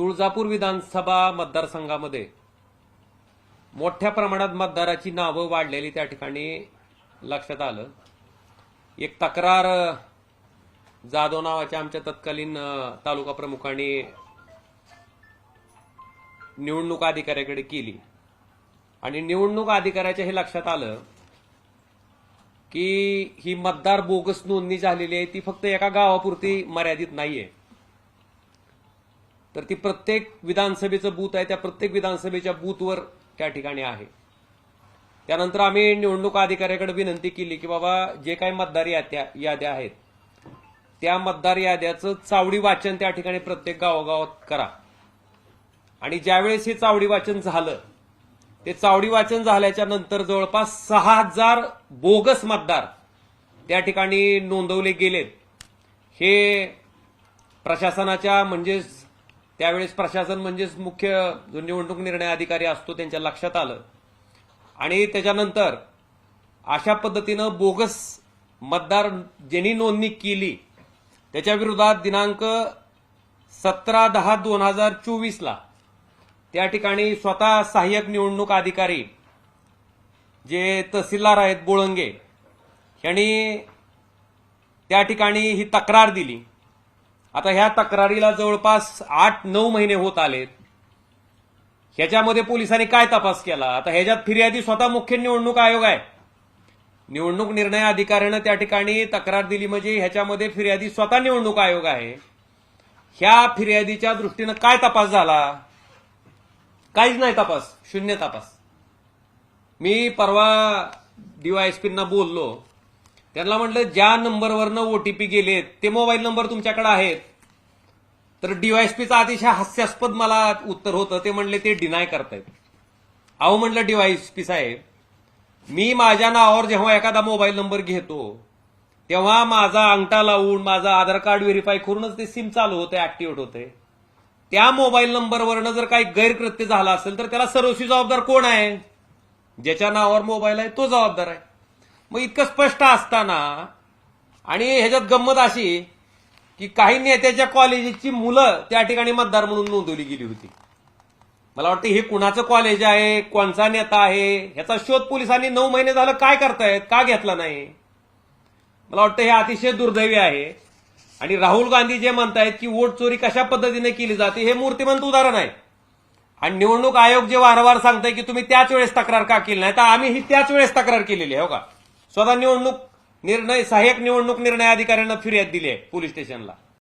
तुळजापूर विधानसभा मतदारसंघामध्ये मोठ्या प्रमाणात मतदाराची नावं वाढलेली त्या ठिकाणी लक्षात आलं. एक तक्रार जाधव नावाच्या आमच्या तत्कालीन तालुका प्रमुखांनी निवडणूक अधिकाऱ्याकडे केली. आणि निवडणूक अधिकाऱ्याच्या हे लक्षात आलं की ही मतदार बोगस नोंदणी झालेली आहे ती फक्त एका गावापुरती मर्यादित नाहीये. तर ती प्रत्येक विधानसभेचं बूथ आहे त्या प्रत्येक विधानसभेच्या बूथवर त्या ठिकाणी आहे. त्यानंतर आम्ही निवडणूक अधिकाऱ्याकडे विनंती केली की बाबा जे काही मतदार याद्या याद्या आहेत त्या मतदार याद्याचं चावडी वाचन त्या ठिकाणी प्रत्येक गावोगावात करा. आणि ज्यावेळेस हे चावडी वाचन झालं ते चावडी वाचन झाल्याच्यानंतर जवळपास सहा हजार बोगस मतदार त्या ठिकाणी नोंदवले गेलेत. हे प्रशासनाच्या म्हणजेच त्यावेळेस प्रशासन म्हणजेच मुख्य जो निवडणूक निर्णय अधिकारी असतो त्यांच्या लक्षात आलं. आणि त्याच्यानंतर अशा पद्धतीनं बोगस मतदार ज्यांनी नोंदणी केली त्याच्या विरोधात दिनांक सतरा दहा दोन हजार चोवीसला त्या ठिकाणी स्वतः सहाय्यक निवडणूक अधिकारी जे तहसीलदार आहेत बोळंगे यांनी त्या ठिकाणी ही तक्रार दिली. आता ह्या तक्रारीला जवळपास आठ नऊ महिने होत आलेत. ह्याच्यामध्ये पोलिसांनी काय तपास केला? आता ह्याच्यात फिर्यादी स्वतः मुख्य निवडणूक आयोग आहे. निवडणूक निर्णय अधिकाऱ्यानं त्या ठिकाणी तक्रार दिली म्हणजे ह्याच्यामध्ये फिर्यादी स्वतः निवडणूक आयोग आहे. ह्या फिर्यादीच्या दृष्टीनं काय तपास झाला? काहीच नाही तपास. शून्य तपास. मी परवा डीवायएसपींना बोललो. त्यांना म्हटलं ज्या नंबरवरनं ओटीपी गेलेत ते मोबाईल नंबर तुमच्याकडे आहेत. तर डीवायएसपीचं अतिशय हास्यास्पद मला उत्तर होतं. ते म्हणले ते डिनाय करतायत. अहो म्हटलं डीवायएसपी साहेब मी माझ्या नावावर जेव्हा एखादा मोबाईल नंबर घेतो तेव्हा माझा अंगठा लावून माझा आधार कार्ड व्हेरीफाय करूनच ते सिम चालू होते ऍक्टिव्हेट होते त्या मोबाईल नंबरवरनं जर काही गैरकृत्य झालं असेल तर त्याला सर्वस्वी जबाबदार कोण आहे? ज्याच्या नावावर मोबाईल आहे तो जबाबदार आहे. मग इतकं स्पष्ट असताना आणि ह्याच्यात गंमत अशी की काही नेत्याच्या कॉलेजची मुलं त्या ठिकाणी मतदार म्हणून नोंदवली गेली होती. मला वाटतं हे कुणाचं कॉलेज आहे कोणचा नेता आहे ह्याचा शोध पोलिसांनी नऊ महिने झालं काय करतायत का घेतला नाही? मला वाटतं हे अतिशय दुर्दैवी आहे. आणि राहुल गांधी जे म्हणतायत की वोट चोरी कशा पद्धतीने केली जाते हे मूर्तिमंत उदाहरण आहे. आणि निवडणूक आयोग जे वारंवार सांगताय की तुम्ही त्याच वेळेस तक्रार का केली नाही तर आम्ही ही त्याच वेळेस तक्रार केलेली आहे हो का? स्वतः निवडणूक निर्णय सहाय्यक निवडणूक निर्णय अधिकाऱ्यांना फिर्याद दिली आहे पोलीस स्टेशनला.